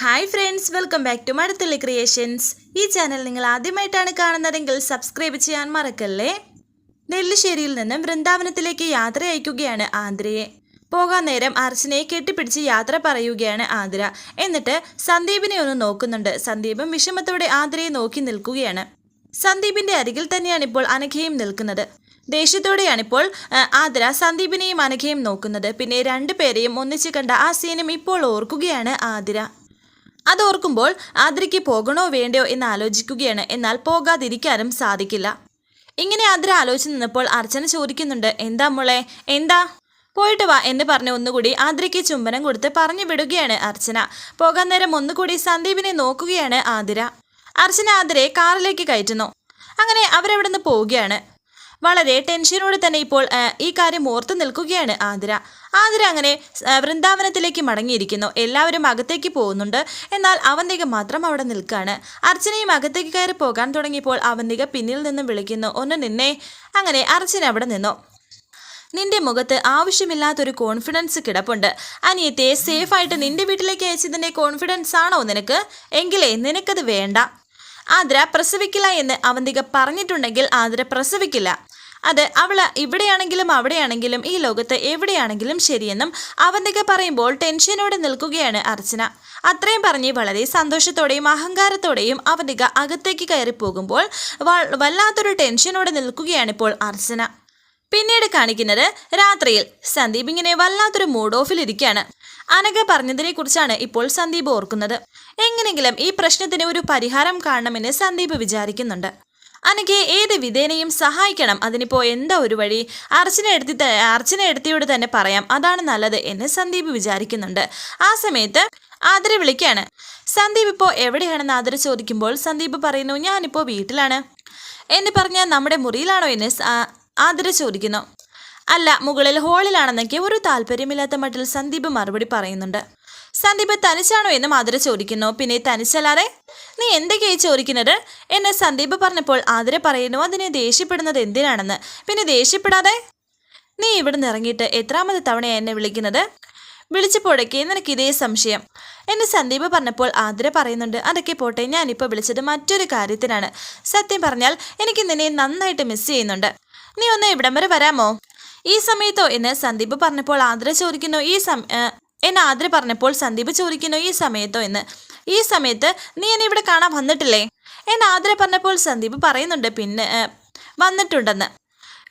Hi friends welcome back to Madathalli creations ഈ channel നിങ്ങൾ ആദ്യമായിട്ടാണ് കാണുന്നതെങ്കിൽ സബ്സ്ക്രൈബ് ചെയ്യാൻ മറക്കല്ലേ? നെല്ലിശ്ശേരിയിൽ നിന്നും വൃന്ദാവനത്തിലേക്ക് യാത്ര അയക്കുകയാണ് ആന്ധ്രയെ. പോകാൻ നേരം അർച്ചനയെ കെട്ടിപ്പിടിച്ച് യാത്ര പറയുകയാണ് ആന്ധ്ര. എന്നിട്ട് സന്ദീപിനെ ഒന്ന് നോക്കുന്നുണ്ട്. സന്ദീപും വിഷമത്തോടെ ആന്ധ്രയെ നോക്കി നിൽക്കുകയാണ്. സന്ദീപിന്റെ അരികിൽ തന്നെയാണ് ഇപ്പോൾ അനഘയും നിൽക്കുന്നത്. ദേഷ്യത്തോടെയാണിപ്പോൾ ആതിര സന്ദീപിനെയും അനഘയും നോക്കുന്നത്. പിന്നെ രണ്ടുപേരെയും ഒന്നിച്ച് കണ്ട ആ സീനും ഇപ്പോൾ ഓർക്കുകയാണ് ആതിര അതോർക്കുമ്പോൾ ആദ്രയ്ക്ക് പോകണോ വേണ്ടയോ എന്ന് ആലോചിക്കുകയാണ്. എന്നാൽ പോകാതിരിക്കാനും സാധിക്കില്ല. ഇങ്ങനെ ആദ്ര ആലോചിച്ച് നിന്നപ്പോൾ അർച്ചന ചോദിക്കുന്നുണ്ട് എന്താ മോളെ? എന്താ? പോയിട്ട് വാ എന്ന് പറഞ്ഞ് ഒന്നുകൂടി ആതിരയ്ക്ക് ചുംബനം കൊടുത്ത് പറഞ്ഞു വിടുകയാണ് അർച്ചന. പോകാൻ നേരം ഒന്നുകൂടി സന്ദീപിനെ നോക്കുകയാണ് ആതിര. അർച്ചന ആതിരയെ കാറിലേക്ക് കയറ്റുന്നു. അങ്ങനെ അവരവിടെ നിന്ന് പോവുകയാണ്. വളരെ ടെൻഷനോടെ തന്നെ ഇപ്പോൾ ഈ കാര്യം ഓർത്തു നിൽക്കുകയാണ് ആതിര. ആതിര അങ്ങനെ ആ, വൃന്ദാവനത്തിലേക്ക് മടങ്ങിയിരിക്കുന്നു. എല്ലാവരും അകത്തേക്ക് പോകുന്നുണ്ട്. എന്നാൽ അവന്തിക മാത്രം അവിടെ നിൽക്കുകയാണ് അർച്ചനയും അകത്തേക്ക് കയറി പോകാൻ തുടങ്ങിയപ്പോൾ അവന്തിക പിന്നിൽ നിന്നും വിളിക്കുന്നു ഒന്ന് നിന്നെ. അങ്ങനെ അർച്ചന അവിടെ നിന്നു. നിന്റെ മുഖത്ത് ആവശ്യമില്ലാത്തൊരു കോൺഫിഡൻസ് കിടപ്പുണ്ട്. അനിയത്തെ സേഫായിട്ട് നിന്റെ വീട്ടിലേക്ക് അയച്ചതിന്റെ കോൺഫിഡൻസ് ആണോ നിനക്ക്? എങ്കിലേ നിനക്കത് വേണ്ട. ആതിര പ്രസവിക്കില്ല എന്ന് അവന്തിക പറഞ്ഞിട്ടുണ്ടെങ്കിൽ ആതിര പ്രസവിക്കില്ല. അത് അവൾ ഇവിടെയാണെങ്കിലും അവിടെയാണെങ്കിലും ഈ ലോകത്ത് എവിടെയാണെങ്കിലും ശരിയെന്നും അവന്തിക പറയുമ്പോൾ ടെൻഷനോടെ നിൽക്കുകയാണ് അർച്ചന. അത്രയും പറഞ്ഞ് വളരെ സന്തോഷത്തോടെയും അഹങ്കാരത്തോടെയും അവന്തിക അകത്തേക്ക് കയറി പോകുമ്പോൾ വല്ലാത്തൊരു ടെൻഷനോടെ നിൽക്കുകയാണിപ്പോൾ അർച്ചന. പിന്നീട് കാണിക്കുന്നത് രാത്രിയിൽ സന്ദീപ് ഇങ്ങനെ വല്ലാത്തൊരു മൂഡ് ഓഫിൽ ഇരിക്കുകയാണ്. അനക പറഞ്ഞതിനെ കുറിച്ചാണ് ഇപ്പോൾ സന്ദീപ് ഓർക്കുന്നത്. എങ്ങനെങ്കിലും ഈ പ്രശ്നത്തിന് ഒരു പരിഹാരം കാണണമെന്ന് സന്ദീപ് വിചാരിക്കുന്നുണ്ട്. അനഘയെ ഏത് വിധേനയും സഹായിക്കണം? അതിനിപ്പോ എന്താ ഒരു വഴി? അർച്ചന എടുത്തി അർച്ചന എടുത്തിയോട് തന്നെ പറയാം അതാണ് നല്ലത് എന്ന് സന്ദീപ് വിചാരിക്കുന്നുണ്ട്. ആ സമയത്ത് ആദര വിളിക്കാണ് സന്ദീപ് ഇപ്പോൾ എവിടെയാണെന്ന് ആദര ചോദിക്കുമ്പോൾ സന്ദീപ് പറയുന്നു ഞാനിപ്പോൾ വീട്ടിലാണ് എന്ന് പറഞ്ഞാൽ നമ്മുടെ മുറിയിലാണോ എന്ന് ആദര ചോദിക്കുന്നു. അല്ല മുകളിൽ ഹോളിലാണെന്നൊക്കെ ഒരു താല്പര്യമില്ലാത്ത മട്ടിൽ സന്ദീപ് മറുപടി പറയുന്നുണ്ട്. സന്ദീപ് തനിച്ചാണോ എന്ന് മാതിര ചോദിക്കുന്നു. പിന്നെ തനിച്ചല്ലാതെ നീ എന്തൊക്കെയായി ചോദിക്കുന്നത്? എന്നെ സന്ദീപ് പറഞ്ഞപ്പോൾ ആതിര പറയുന്നു അതിനെ ദേഷ്യപ്പെടുന്നത് എന്തിനാണെന്ന്? പിന്നെ ദേഷ്യപ്പെടാതെ നീ ഇവിടുന്ന് ഇറങ്ങിയിട്ട് എത്രാമത് തവണയാണ് എന്നെ വിളിക്കുന്നത്? വിളിച്ചപ്പോഴൊക്കെ നിനക്ക് ഇതേ സംശയം. എന്നെ സന്ദീപ് പറഞ്ഞപ്പോൾ ആതിര പറയുന്നുണ്ട് അതൊക്കെ പോട്ടെ ഞാനിപ്പോൾ വിളിച്ചത് മറ്റൊരു കാര്യത്തിനാണ്. സത്യം പറഞ്ഞാൽ എനിക്ക് നിന്നെ നന്നായിട്ട് മിസ് ചെയ്യുന്നുണ്ട്. നീ ഒന്ന് ഇവിടം വരെ വരാമോ? ഈ സമയത്തോ? എന്ന് സന്ദീപ് പറഞ്ഞപ്പോൾ ആതിര ചോദിക്കുന്നു ഈ സം എന്നെ ആതിര പറഞ്ഞപ്പോൾ സന്ദീപ് ചോദിക്കുന്നു ഈ സമയത്തോ എന്ന്? ഈ സമയത്ത് നീ എന്നെ ഇവിടെ കാണാൻ വന്നിട്ടില്ലേ? എന്നെ ആതിര പറഞ്ഞപ്പോൾ സന്ദീപ് പറയുന്നുണ്ട് പിന്നെ വന്നിട്ടുണ്ടെന്ന്.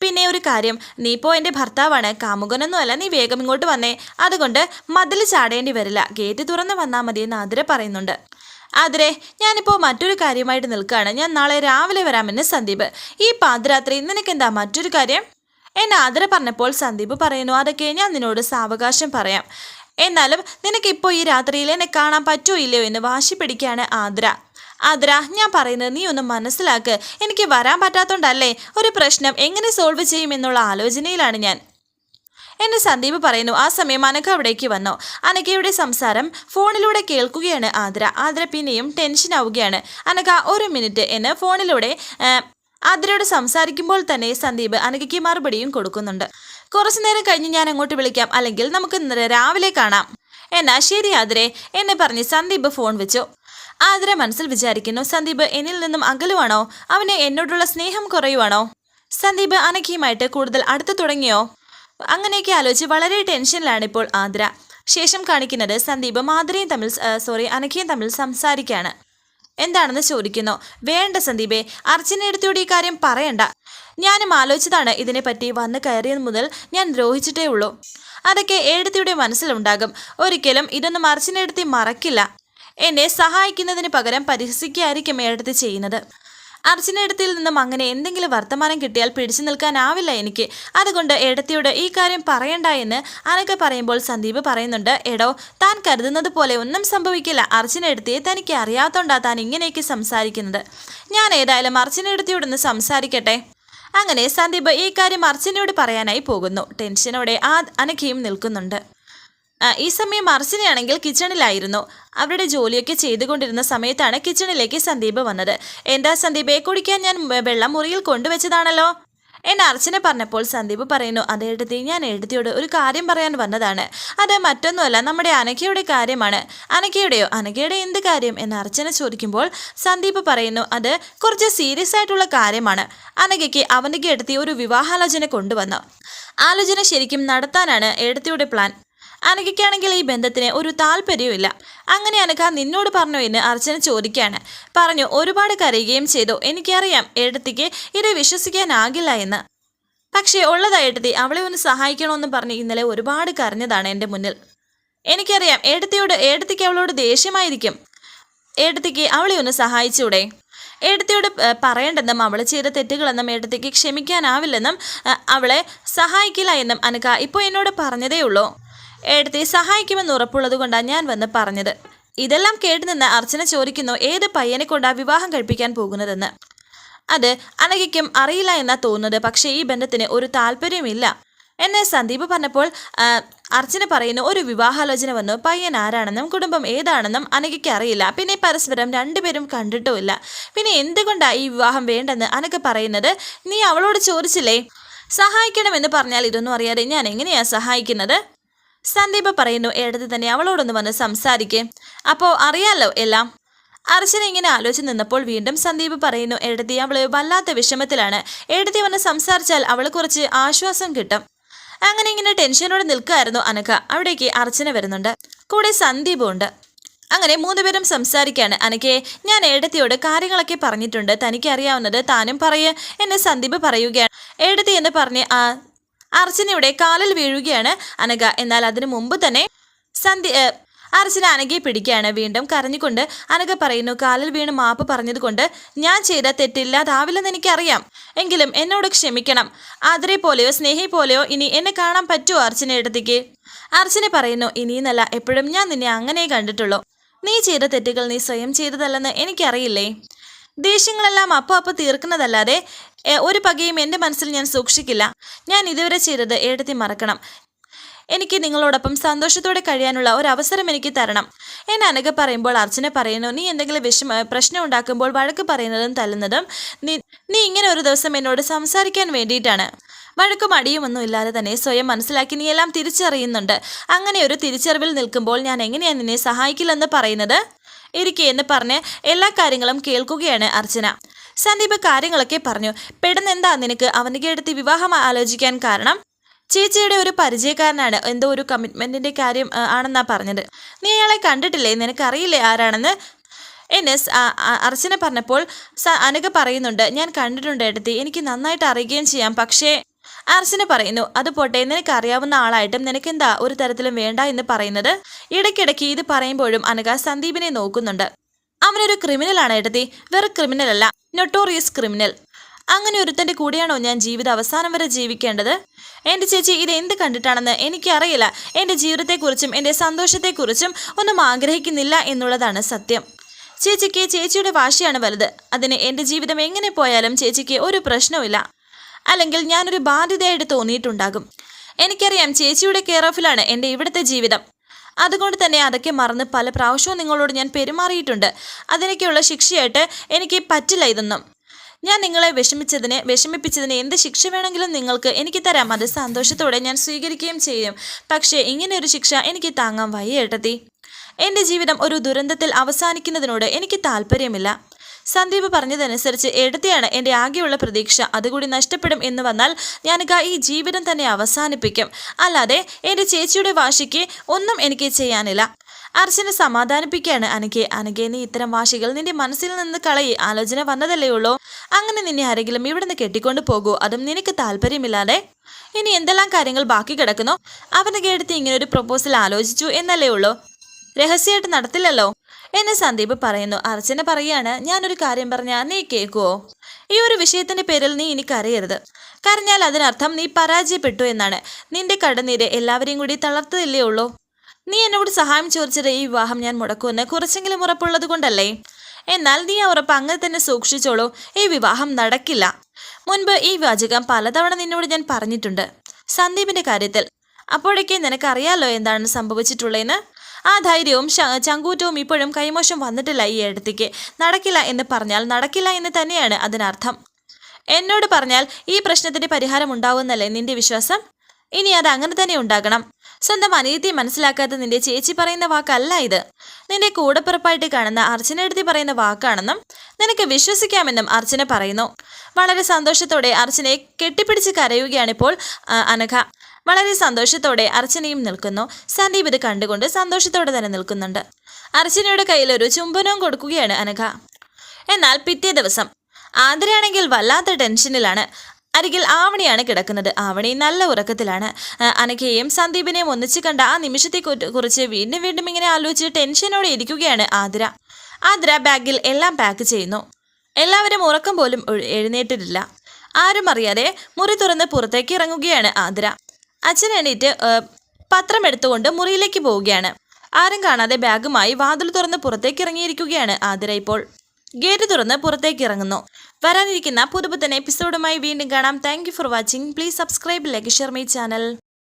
പിന്നെ ഒരു കാര്യം നീ ഇപ്പോൾ എന്റെ ഭർത്താവാണ് കാമുകനൊന്നുമല്ല നീ വേഗം ഇങ്ങോട്ട് വന്നേ. അതുകൊണ്ട് മതിൽ ചാടേണ്ടി വരില്ല ഗേറ്റ് തുറന്ന് വന്നാൽ മതി എന്ന് ആതിര പറയുന്നുണ്ട്. ആതിരെ ഞാനിപ്പോൾ മറ്റൊരു കാര്യമായിട്ട് നിൽക്കുകയാണ്. ഞാൻ നാളെ രാവിലെ വരാമെന്ന് സന്ദീപ്. ഈ പാതിരാത്രി നിനക്കെന്താ മറ്റൊരു കാര്യം? എന്നെ ആതിര പറഞ്ഞപ്പോൾ സന്ദീപ് പറയുന്നു അതൊക്കെ ഞാൻ നിന്നോട് സാവകാശം പറയാം. എന്നാലും നിനക്കിപ്പോൾ ഈ രാത്രിയിൽ എന്നെ കാണാൻ പറ്റുമോ ഇല്ലയോ എന്ന് വാശി പിടിക്കുകയാണ് ആദ്ര ആദ്ര ഞാൻ പറയുന്നത് നീ ഒന്ന് മനസ്സിലാക്ക്. എനിക്ക് വരാൻ പറ്റാത്തോണ്ടല്ലേ ഒരു പ്രശ്നം എങ്ങനെ സോൾവ് ചെയ്യുമെന്നുള്ള ആലോചനയിലാണ് ഞാൻ. എന്നെ സന്ദീപ് പറയുന്നു ആ സമയം അനഘ അവിടേക്ക് വന്നു? അനഘയുടെ സംസാരം ഫോണിലൂടെ കേൾക്കുകയാണ് ആദ്ര ആദ്ര പിന്നെയും ടെൻഷൻ ആവുകയാണ്. അനഘ ഒരു മിനിറ്റ് എന്ന് ഫോണിലൂടെ ആദ്രയോട് സംസാരിക്കുമ്പോൾ തന്നെ സന്ദീപ് അനഘയ്ക്ക് മറുപടിയും കൊടുക്കുന്നുണ്ട്. കുറച്ചു നേരം കഴിഞ്ഞ് ഞാൻ അങ്ങോട്ട് വിളിക്കാം. അല്ലെങ്കിൽ നമുക്ക് ഇന്ന് രാവിലെ കാണാം. എന്നാ ശരി ആതിരെ. എന്നെ പറഞ്ഞ് സന്ദീപ് ഫോൺ വെച്ചു. ആതിര മനസ്സിൽ വിചാരിക്കുന്നു സന്ദീപ് എന്നിൽ നിന്നും അകലുവാണോ? അവന് എന്നോടുള്ള സ്നേഹം കുറയുവാണോ? സന്ദീപ് അനഘയുമായിട്ട് കൂടുതൽ അടുത്ത് തുടങ്ങിയോ? അങ്ങനെയൊക്കെ ആലോചിച്ച് വളരെ ടെൻഷനിലാണ് ഇപ്പോൾ ആതിര. ശേഷം കാണിക്കുന്നത് സന്ദീപ് ആതിരയും തമ്മിൽ സോറി അനഘയും തമ്മിൽ സംസാരിക്കുകയാണ് എന്താണെന്ന് ചോദിക്കുന്നു. വേണ്ട സന്ദീപേ. അർച്ചന എടുത്തോട് ഈ കാര്യം പറയണ്ട. ഞാനും ആലോചിച്ചതാണ് ഇതിനെപ്പറ്റി വന്ന് കയറിയത് മുതൽ ഞാൻ ദ്രോഹിച്ചിട്ടേ ഉള്ളൂ. അതൊക്കെ എഴുത്തിയുടെ മനസ്സിലുണ്ടാകും. ഒരിക്കലും ഇതൊന്നും അർച്ചനെടുത്തി മറക്കില്ല. എന്നെ സഹായിക്കുന്നതിന് പകരം പരിഹസിക്കുകയായിരിക്കും ഏടത്തി ചെയ്യുന്നത്. അർച്ചനയിടത്തിൽ നിന്നും അങ്ങനെ എന്തെങ്കിലും വർത്തമാനം കിട്ടിയാൽ പിടിച്ചു നിൽക്കാനാവില്ല എനിക്ക്. അതുകൊണ്ട് എടത്തിയോട് ഈ കാര്യം പറയണ്ട എന്ന് അനക്ക പറയുമ്പോൾ സന്ദീപ് പറയുന്നുണ്ട് എടോ താൻ കരുതുന്നത് പോലെ ഒന്നും സംഭവിക്കില്ല. അർച്ചനയെടുത്തിയെ തനിക്ക് അറിയാത്തോണ്ടാ താൻ ഇങ്ങനെയൊക്കെ സംസാരിക്കുന്നത്. ഞാൻ ഏതായാലും അർച്ചനയെടുത്തിയോടൊന്ന് സംസാരിക്കട്ടെ. അങ്ങനെ സന്ദീപ് ഈ കാര്യം അർച്ചനയോട് പറയാനായി പോകുന്നു. ടെൻഷനോടെ ആ അനഘയും നിൽക്കുന്നുണ്ട്. ഈ സമയം അർച്ചനയാണെങ്കിൽ കിച്ചണിലായിരുന്നു. അവരുടെ ജോലിയൊക്കെ ചെയ്തുകൊണ്ടിരുന്ന സമയത്താണ് കിച്ചണിലേക്ക് സന്ദീപ് വന്നത്. എന്താ സന്ദീപെ കുടിക്കാൻ ഞാൻ വെള്ളം മുറിയിൽ കൊണ്ടുവച്ചതാണല്ലോ? എന്നെ അർച്ചന പറഞ്ഞപ്പോൾ സന്ദീപ് പറയുന്നു അത് എഴുതി ഞാൻ എഴുതിയോട് ഒരു കാര്യം പറയാൻ വന്നതാണ്. അത് മറ്റൊന്നുമല്ല നമ്മുടെ അനഘയുടെ കാര്യമാണ്. അനഘയുടെയോ? അനഘയുടെ എന്ത് കാര്യം? എന്ന് അർച്ചന ചോദിക്കുമ്പോൾ സന്ദീപ് പറയുന്നു അത് കുറച്ച് സീരിയസ് ആയിട്ടുള്ള കാര്യമാണ്. അനഘയ്ക്ക് അവനിക്ക് എടുത്തി ഒരു വിവാഹാലോചന കൊണ്ടുവന്നു. ആലോചന ശരിക്കും നടത്താനാണ് എഴുത്തിയുടെ പ്ലാൻ. അനഘയ്ക്കാണെങ്കിൽ ഈ ബന്ധത്തിന് ഒരു താല്പര്യവുമില്ല. അങ്ങനെ അനഘ നിന്നോട് പറഞ്ഞു എന്ന് അർച്ചന ചോദിക്കുകയാണ് പറഞ്ഞു ഒരുപാട് കരയുകയും ചെയ്തു. എനിക്കറിയാം എഴുത്തിക്ക് ഇത് വിശ്വസിക്കാനാകില്ല എന്ന്. പക്ഷേ ഉള്ളതായിട്ടെത്തി അവളെ ഒന്ന് സഹായിക്കണമെന്ന് പറഞ്ഞ് ഇന്നലെ ഒരുപാട് കരഞ്ഞതാണ് എന്റെ മുന്നിൽ. എനിക്കറിയാം ഏടത്തിയോട് ഏടത്തിക്ക് അവളോട് ദേഷ്യമായിരിക്കും. ഏടത്തിക്ക് അവളെ ഒന്ന് സഹായിച്ചൂടെ? ഏടത്തിയോട് ഏ, പറയേണ്ടെന്നും അവൾ ചെയ്ത തെറ്റുകളെന്നും ഏടത്തിക്ക് ക്ഷമിക്കാനാവില്ലെന്നും അവളെ സഹായിക്കില്ല എന്നും അനക്ക ഇപ്പോൾ എന്നോട് പറഞ്ഞതേ ഉള്ളൂ ഏടത്തി സഹായിക്കുമെന്ന് ഉറപ്പുള്ളത് കൊണ്ടാണ് ഞാൻ വന്ന് പറഞ്ഞത്. ഇതെല്ലാം കേട്ടുനിന്ന് അർച്ചന ചോദിക്കുന്നു ഏത് പയ്യനെ കൊണ്ടാ വിവാഹം കഴിപ്പിക്കാൻ പോകുന്നതെന്ന്. അത് അനഘയ്ക്കും അറിയില്ല എന്നാ തോന്നുന്നത് പക്ഷേ ഈ ബന്ധത്തിന് ഒരു താല്പര്യമില്ല എന്നെ സന്ദീപ് പറഞ്ഞപ്പോൾ അർച്ചന പറയുന്നു ഒരു വിവാഹാലോചന വന്നു. പയ്യൻ ആരാണെന്നും കുടുംബം ഏതാണെന്നും അനഘയ്ക്ക് അറിയില്ല. പിന്നെ പരസ്പരം രണ്ടുപേരും കണ്ടിട്ടുമില്ല. പിന്നെ എന്തുകൊണ്ടാണ് ഈ വിവാഹം വേണ്ടെന്ന് അനഘ പറയുന്നത്? നീ അവളോട് ചോദിച്ചില്ലേ? സഹായിക്കണമെന്ന് പറഞ്ഞാൽ ഇതൊന്നും അറിയാതെ ഞാൻ എങ്ങനെയാണ് സഹായിക്കുന്നത്? സന്ദീപ് പറയുന്നു ഇടത് തന്നെ അവളോടൊന്ന് വന്ന് സംസാരിക്കേ. അപ്പോ അറിയാലോ എല്ലാം? അർച്ചന ഇങ്ങനെ ആലോചിച്ച് നിന്നപ്പോൾ വീണ്ടും സന്ദീപ് പറയുന്നു എഴുതി അവൾ വല്ലാത്ത വിഷമത്തിലാണ്. എഴുതി വന്ന് സംസാരിച്ചാൽ അവൾ കുറച്ച് ആശ്വാസം കിട്ടും. അങ്ങനെ ഇങ്ങനെ ടെൻഷനോടെ നിൽക്കുകയായിരുന്നു അനഘ. അവിടേക്ക് അർച്ചന വരുന്നുണ്ട്. കൂടെ സന്ദീപും ഉണ്ട്. അങ്ങനെ മൂന്നുപേരും സംസാരിക്കാണ്. അനക്കെ ഞാൻ ഏടത്തിയോട് കാര്യങ്ങളൊക്കെ പറഞ്ഞിട്ടുണ്ട്. തനിക്ക് അറിയാവുന്നത് താനും പറയേ എന്ന് സന്ദീപ് പറയുകയാണ്. ഏടത്തി എന്ന് പറഞ്ഞ് ആ അർച്ചനയുടെ കാലിൽ വീഴുകയാണ്. അനഘ എന്നാൽ അതിനു മുമ്പ് തന്നെ സന്ധ്യ അർച്ചന അനഘയെ പിടിക്കുകയാണ്. വീണ്ടും കരഞ്ഞുകൊണ്ട് അനഘ പറയുന്നു കാലിൽ വീണ് മാപ്പ് പറഞ്ഞതുകൊണ്ട് ഞാൻ ചെയ്ത തെറ്റില്ലാതാവില്ലെന്ന് എനിക്കറിയാം. എങ്കിലും എന്നോട് ക്ഷമിക്കണം. ആദരെ പോലെയോ സ്നേഹി പോലെയോ ഇനി എന്നെ കാണാൻ പറ്റുമോ അർച്ചന എടുത്തേക്ക് അർച്ചന പറയുന്നു ഇനിയെന്നല്ല എപ്പോഴും ഞാൻ നിന്നെ അങ്ങനെ കണ്ടിട്ടുള്ളൂ. നീ ചെയ്ത തെറ്റുകൾ നീ സ്വയം ചെയ്തതല്ലെന്ന് എനിക്കറിയില്ലേ? ദേഷ്യങ്ങളെല്ലാം അപ്പോൾ അപ്പോൾ തീർക്കുന്നതല്ലാതെ ഒരു പകയും എന്റെ മനസ്സിൽ ഞാൻ സൂക്ഷിക്കില്ല. ഞാൻ ഇതുവരെ ചെയ്തത് ഏടത്തി മറക്കണം. എനിക്ക് നിങ്ങളോടൊപ്പം സന്തോഷത്തോടെ കഴിയാനുള്ള ഒരു അവസരം എനിക്ക് തരണം. എന്നെ അനഘ പറയുമ്പോൾ അർച്ചന പറയുന്നു നീ എന്തെങ്കിലും വിഷമ പ്രശ്നം ഉണ്ടാക്കുമ്പോൾ വഴക്ക് പറയുന്നതും തല്ലുന്നതും നീ നീ ഇങ്ങനെ ഒരു ദിവസം എന്നോട് സംസാരിക്കാൻ വേണ്ടിയിട്ടാണ്. വഴക്കും അടിയുമൊന്നും ഇല്ലാതെ തന്നെ സ്വയം മനസ്സിലാക്കി നീ എല്ലാം തിരിച്ചറിയുന്നുണ്ട്. അങ്ങനെ ഒരു തിരിച്ചറിവിൽ നിൽക്കുമ്പോൾ ഞാൻ എങ്ങനെയാണ് നിന്നെ സഹായിക്കില്ലെന്ന് പറയുന്നത്? ഇരിക്കെ എന്ന് പറഞ്ഞ് എല്ലാ കാര്യങ്ങളും കേൾക്കുകയാണ് അർച്ചന. സന്ദീപ് കാര്യങ്ങളൊക്കെ പറഞ്ഞു. പെടുന്ന എന്താ നിനക്ക് അവന്റെ അടുത്ത് വിവാഹം ആലോചിക്കാൻ കാരണം? ചേച്ചിയുടെ ഒരു പരിചയക്കാരനാണ്. എന്തോ ഒരു കമ്മിറ്റ്മെന്റിന്റെ കാര്യം ആണെന്നാ പറഞ്ഞത്. നീ അയാളെ കണ്ടിട്ടില്ലേ? നിനക്കറിയില്ലേ ആരാണെന്ന്? എന്നെ അർച്ചന പറഞ്ഞപ്പോൾ സ അനഘ പറയുന്നുണ്ട് ഞാൻ കണ്ടിട്ടുണ്ട് എടുത്തി എനിക്ക് നന്നായിട്ട് അറിയുകയും ചെയ്യാം. പക്ഷേ അർച്ചന പറയുന്നു അത് പോട്ടെ നിനക്ക് അറിയാവുന്ന ആളായിട്ടും നിനക്കെന്താ ഒരു തരത്തിലും വേണ്ട എന്ന് പറയുന്നത്? ഇടയ്ക്കിടയ്ക്ക് ഇത് പറയുമ്പോഴും അനക സന്ദീപിനെ നോക്കുന്നുണ്ട്. അവനൊരു ക്രിമിനലാണ് എടുത്തി വെറു ക്രിമിനൽ അല്ല നൊട്ടോറിയസ് ക്രിമിനൽ അങ്ങനെ ഒരുത്തന്റെ കൂടെയാണോ ഞാൻ ജീവിത അവസാനം വരെ ജീവിക്കേണ്ടത്? എന്റെ ചേച്ചി ഇത് എന്ത് കണ്ടിട്ടാണെന്ന് എനിക്കറിയില്ല. എന്റെ ജീവിതത്തെക്കുറിച്ചും എന്റെ സന്തോഷത്തെക്കുറിച്ചും ഒന്നും ആഗ്രഹിക്കുന്നില്ല എന്നുള്ളതാണ് സത്യം. ചേച്ചിക്ക് ചേച്ചിയുടെ വാശിയാണ് വലുത്. അതിന് എന്റെ ജീവിതം എങ്ങനെ പോയാലും ചേച്ചിക്ക് ഒരു പ്രശ്നവുമില്ല. അല്ലെങ്കിൽ ഞാനൊരു ബാധ്യതയായിട്ട് തോന്നിയിട്ടുണ്ടാകും. എനിക്കറിയാം ചേച്ചിയുടെ കെയർ ഓഫിലാണ് എന്റെ ഇവിടുത്തെ ജീവിതം. അതുകൊണ്ട് തന്നെ അതൊക്കെ മറന്ന് പല പ്രാവശ്യവും നിങ്ങളോട് ഞാൻ പെരുമാറിയിട്ടുണ്ട്. അതിനൊക്കെയുള്ള ശിക്ഷയായിട്ട് എനിക്ക് പറ്റില്ല ഇതൊന്നും. ഞാൻ നിങ്ങളെ വിഷമിച്ചതിന് വിഷമിപ്പിച്ചതിന് എന്ത് ശിക്ഷ വേണമെങ്കിലും നിങ്ങൾക്ക് എനിക്ക് തരാം. അത് സന്തോഷത്തോടെ ഞാൻ സ്വീകരിക്കുകയും ചെയ്യും. പക്ഷേ ഇങ്ങനെ ഒരു ശിക്ഷ എനിക്ക് താങ്ങാൻ വയ്യ ഏട്ടത്തി. എന്റെ ജീവിതം ഒരു ദുരന്തത്തിൽ അവസാനിക്കുന്നതിനോട് എനിക്ക് താല്പര്യമില്ല. സന്ദീപ് പറഞ്ഞതനുസരിച്ച് എടുത്തെയാണ് എന്റെ ആകെയുള്ള പ്രതീക്ഷ. അതുകൂടി നഷ്ടപ്പെടും എന്ന് വന്നാൽ ഞാനിക ഈ ജീവിതം തന്നെ അവസാനിപ്പിക്കും. അല്ലാതെ എന്റെ ചേച്ചിയുടെ വാശിക്ക് ഒന്നും എനിക്ക് ചെയ്യാനില്ല. അർച്ചനെ സമാധാനിപ്പിക്കുകയാണ്. അനഘയെ അനഘയെ നീ ഇത്തരം വാശികൾ നിന്റെ മനസ്സിൽ നിന്ന് കളയി. ആലോചന വന്നതല്ലേ ഉള്ളൂ. അങ്ങനെ നിന്നെ ആരെങ്കിലും ഇവിടുന്ന് കെട്ടിക്കൊണ്ട് പോകൂ അതും നിനക്ക് താല്പര്യമില്ലാതെ. ഇനി എന്തെല്ലാം കാര്യങ്ങൾ ബാക്കി കിടക്കുന്നു? അവനെ കേടുത്ത് ഇങ്ങനെ ഒരു പ്രപ്പോസൽ ആലോചിച്ചു എന്നല്ലേ ഉള്ളൂ. രഹസ്യമായിട്ട് നടത്തില്ലല്ലോ. എന്ന് സന്ദീപ് പറയുന്നു. അർച്ചന പറയാണ് ഞാനൊരു കാര്യം പറഞ്ഞാൽ നീ കേൾക്കുവോ? ഈ ഒരു വിഷയത്തിന്റെ പേരിൽ നീ ഇനി കരയരുത്. കരഞ്ഞാൽ അതിനർത്ഥം നീ പരാജയപ്പെട്ടു എന്നാണ്. നിന്റെ കടനീര് എല്ലാവരെയും കൂടി തളർത്തതില്ലേ ഉള്ളൂ? നീ എന്നോട് സഹായം ചോദിച്ചത് ഈ വിവാഹം ഞാൻ മുടക്കുമെന്ന് കുറച്ചെങ്കിലും ഉറപ്പുള്ളത് കൊണ്ടല്ലേ? എന്നാൽ നീ ആ ഉറപ്പ് അങ്ങനെ തന്നെ സൂക്ഷിച്ചോളൂ. ഈ വിവാഹം നടക്കില്ല. മുൻപ് ഈ വാചകം പലതവണ നിന്നോട് ഞാൻ പറഞ്ഞിട്ടുണ്ട്. സന്ദീപിന്റെ കാര്യത്തിൽ അപ്പോഴൊക്കെ നിനക്കറിയാലോ എന്താണ് സംഭവിച്ചിട്ടുള്ളതെന്ന്? ആ ധൈര്യവും ചങ്കൂറ്റവും ഇപ്പോഴും കൈമോശം വന്നിട്ടില്ല ഈ അടുത്തേക്ക് നടക്കില്ല എന്ന് പറഞ്ഞാൽ നടക്കില്ല എന്ന് തന്നെയാണ് അതിനർത്ഥം. എന്നോട് പറഞ്ഞാൽ ഈ പ്രശ്നത്തിന് പരിഹാരം ഉണ്ടാവുന്നല്ലേ നിന്റെ വിശ്വാസം? ഇനി അത് അങ്ങനെ തന്നെ ഉണ്ടാകണം. സ്വന്തം അനിയത്തിയെ മനസ്സിലാക്കാത്ത നിന്റെ ചേച്ചി പറയുന്ന വാക്കല്ല ഇത്. നിന്റെ കൂടപ്പിറപ്പായിട്ട് കാണുന്ന അർച്ചന എടുത്തി പറയുന്ന വാക്കാണെന്നും നിനക്ക് വിശ്വസിക്കാമെന്നും അർച്ചന പറയുന്നു. വളരെ സന്തോഷത്തോടെ അർച്ചനയെ കെട്ടിപ്പിടിച്ച് കരയുകയാണിപ്പോൾ അനഘ. വളരെ സന്തോഷത്തോടെ അർച്ചനയും നിൽക്കുന്നു. സന്ദീപ് ഇത് കണ്ടുകൊണ്ട് സന്തോഷത്തോടെ തന്നെ നിൽക്കുന്നുണ്ട്. അർച്ചനയുടെ കയ്യിൽ ഒരു ചുംബനവും കൊടുക്കുകയാണ് അനഘ. എന്നാൽ പിറ്റേ ദിവസം ആതിരയാണെങ്കിൽ വല്ലാത്ത ടെൻഷനിലാണ്. അരികിൽ ആവണിയാണ് കിടക്കുന്നത്. ആവണി നല്ല ഉറക്കത്തിലാണ്. അനഘയെയും സന്ദീപിനെയും ഒന്നിച്ച് കണ്ട ആ നിമിഷത്തെ കുറിച്ച് വീണ്ടും വീണ്ടും ഇങ്ങനെ ആലോചിച്ച് ടെൻഷനോടെ ഇരിക്കുകയാണ് ആതിര. ആതിര ബാഗിൽ എല്ലാം പാക്ക് ചെയ്യുന്നു. എല്ലാവരും ഉറക്കം പോലും എഴുന്നേറ്റിട്ടില്ല. ആരും അറിയാതെ മുറി തുറന്ന് പുറത്തേക്ക് ഇറങ്ങുകയാണ് ആതിര. അച്ഛൻ എണീറ്റ് പത്രം എടുത്തുകൊണ്ട് മുറിയിലേക്ക് പോവുകയാണ്. ആരും കാണാതെ ബാഗുമായി വാതിൽ തുറന്ന് പുറത്തേക്ക് ഇറങ്ങിയിരിക്കുകയാണ് ആതിര ഇപ്പോൾ. ഗേറ്റ് തുറന്ന് പുറത്തേക്ക് ഇറങ്ങുന്നു. വരാനിരിക്കുന്ന പുതുപുത്തൻ എപ്പിസോഡുമായി വീണ്ടും കാണാം. Thank for watching please subscribe like share my channel